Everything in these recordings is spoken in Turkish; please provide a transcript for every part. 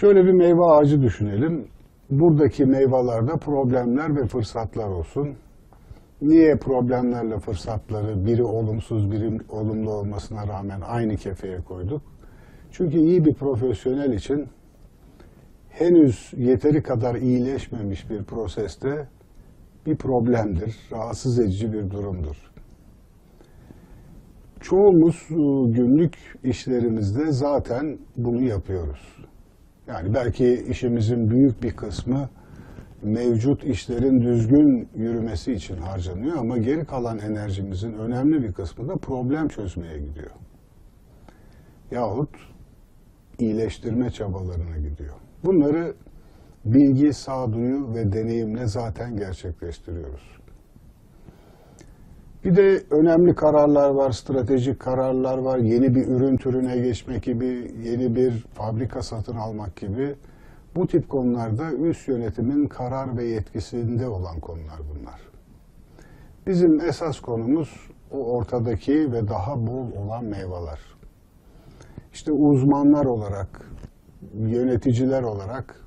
Şöyle bir meyve ağacı düşünelim. Buradaki meyvelerde problemler ve fırsatlar olsun. Niye problemlerle fırsatları biri olumsuz biri olumlu olmasına rağmen aynı kefeye koyduk? Çünkü iyi bir profesyonel için henüz yeteri kadar iyileşmemiş bir proseste bir problemdir, rahatsız edici bir durumdur. Çoğumuz e, günlük işlerimizde zaten bunu yapıyoruz. Yani belki işimizin büyük bir kısmı mevcut işlerin düzgün yürümesi için harcanıyor ama geri kalan enerjimizin önemli bir kısmı da problem çözmeye gidiyor. Yahut iyileştirme çabalarına gidiyor. Bunları bilgi, sağduyu ve deneyimle zaten gerçekleştiriyoruz. Bir de önemli kararlar var, stratejik kararlar var. Yeni bir ürün türüne geçmek gibi, yeni bir fabrika satın almak gibi. Bu tip konularda üst yönetimin karar ve yetkisinde olan konular bunlar. Bizim esas konumuz o ortadaki ve daha bol olan meyveler. İşte uzmanlar olarak, yöneticiler olarak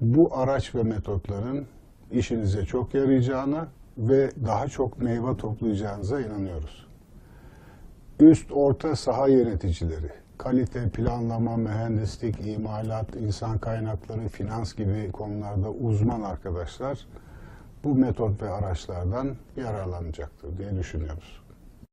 bu araç ve metotların işinize çok yarayacağına ve daha çok meyve toplayacağınıza inanıyoruz. Üst orta saha yöneticileri, kalite, planlama, mühendislik, imalat, insan kaynakları, finans gibi konularda uzman arkadaşlar bu metot ve araçlardan yararlanacaktır diye düşünüyoruz.